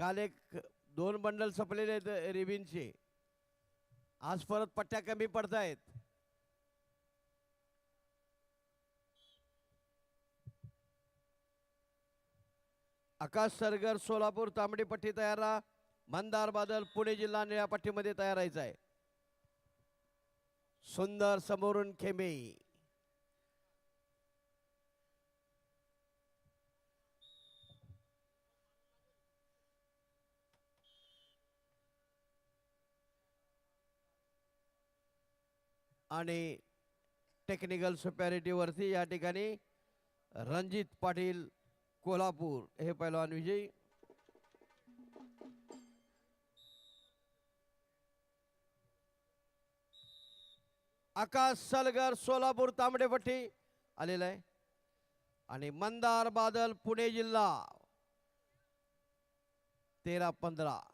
काल एक दोन बंडल संपलेले आहेत रिबिनचे. आज परत पट्ट्या कमी पडत आहेत आकाश सरगर सोलापूर तांबडी पट्टी तयार राहा. मंदार बादल पुणे जिल्हा निळ्या पट्टीमध्ये तयार राहायचं आहे. सुंदर समोरून खेमे. आणि टेक्निकल सुपॅरिटीवरती या ठिकाणी रणजित पाटील कोल्हापूर हे पैलवान विजयी. आकाश सलगर सोलापूर तांबडेपट्टी आलेला आहे. आणि मंदार बादल पुणे जिल्हा. तेरा पंधरा.